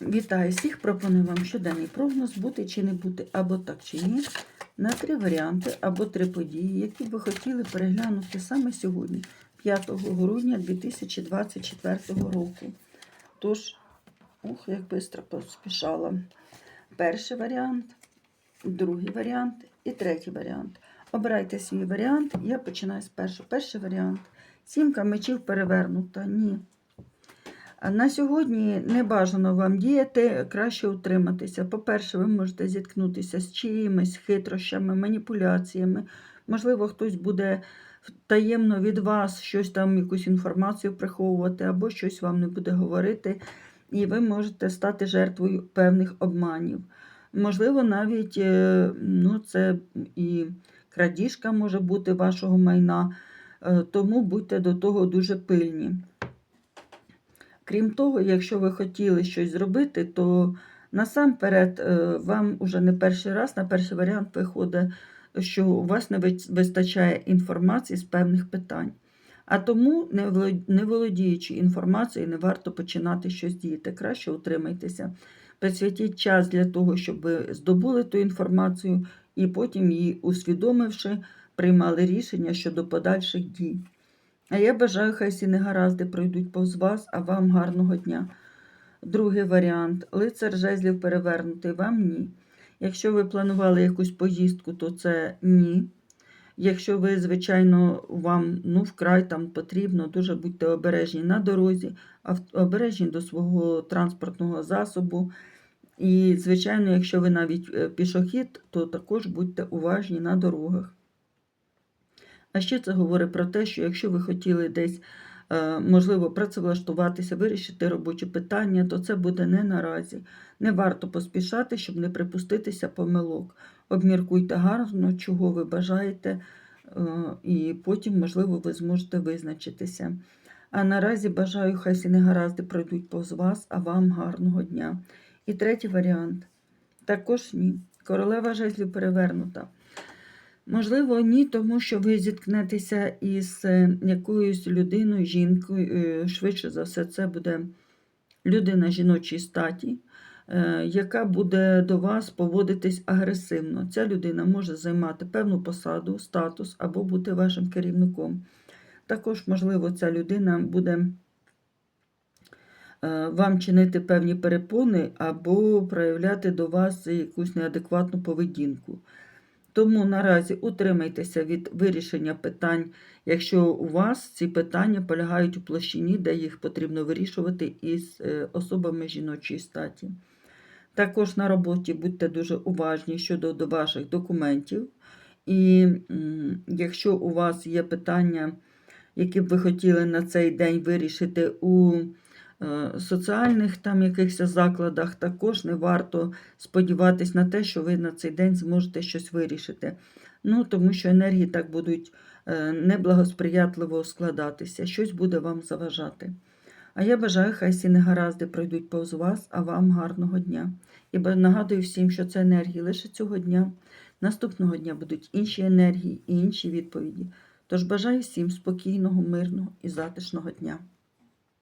Вітаю всіх! Пропоную вам щоденний прогноз бути чи не бути, або так чи ні, на три варіанти або три події, які б ви хотіли переглянути саме сьогодні, 5 грудня 2024 року. Тож, ух, як швидко поспішала. Перший варіант, другий варіант і третій варіант. Обирайте свій варіант. Я починаю з першого. Перший варіант. Сімка мечів перевернута. Ні. На сьогодні не бажано вам діяти, краще утриматися. По-перше, ви можете зіткнутися з чиїмись хитрощами, маніпуляціями. Можливо, хтось буде таємно від вас щось там, якусь інформацію приховувати, або щось вам не буде говорити, і ви можете стати жертвою певних обманів. Можливо, навіть е, ну, це і крадіжка може бути вашого майна, е, тому будьте до того дуже пильні. Крім того, якщо ви хотіли щось зробити, то насамперед е, вам уже не перший раз, на перший варіант виходить, що у вас не вистачає інформації з певних питань. А тому, не володіючи інформацією, не варто починати щось діяти. Краще утримайтеся. Присвятіть час для того, щоб ви здобули ту інформацію і потім її усвідомивши, приймали рішення щодо подальших дій. А я бажаю, хай всі негаразди пройдуть повз вас, а вам гарного дня. Другий варіант. Лицар жезлів перевернутий, вам ні. Якщо ви планували якусь поїздку, то це ні. Якщо ви, звичайно, вам ну, вкрай там потрібно, дуже будьте обережні на дорозі, обережні до свого транспортного засобу. І, звичайно, якщо ви навіть е, пішохід, то також будьте уважні на дорогах. А ще це говорить про те, що якщо ви хотіли десь, е, можливо, працевлаштуватися, вирішити робочі питання, то це буде не наразі. Не варто поспішати, щоб не припуститися помилок. Обміркуйте гарно, чого ви бажаєте, е, і потім, можливо, ви зможете визначитися. А наразі бажаю, хай всі негаразди пройдуть повз вас, а вам гарного дня. І третій варіант. Також ні. Королева жезлів перевернута. Можливо, ні, тому що ви зіткнетеся із е, якоюсь людиною, жінкою. е, Швидше за все, це буде людина жіночої статі, е, яка буде до вас поводитись агресивно. Ця людина може займати певну посаду, статус або бути вашим керівником. Також, можливо, ця людина буде вам чинити певні перепони або проявляти до вас якусь неадекватну поведінку. Тому наразі утримайтеся від вирішення питань, якщо у вас ці питання полягають у площині, де їх потрібно вирішувати із е, особами жіночої статі. Також на роботі будьте дуже уважні щодо до ваших документів. І якщо у вас є питання, які б ви хотіли на цей день вирішити у соціальних там якихось закладах, також не варто сподіватись на те, що ви на цей день зможете щось вирішити. Ну, тому що енергії так будуть е, неблагосприятливо складатися, щось буде вам заважати. А я бажаю, хай всі негаразди пройдуть повз вас, а вам гарного дня. І нагадую всім, що це енергії лише цього дня. Наступного дня будуть інші енергії і інші відповіді. Тож бажаю всім спокійного, мирного і затишного дня.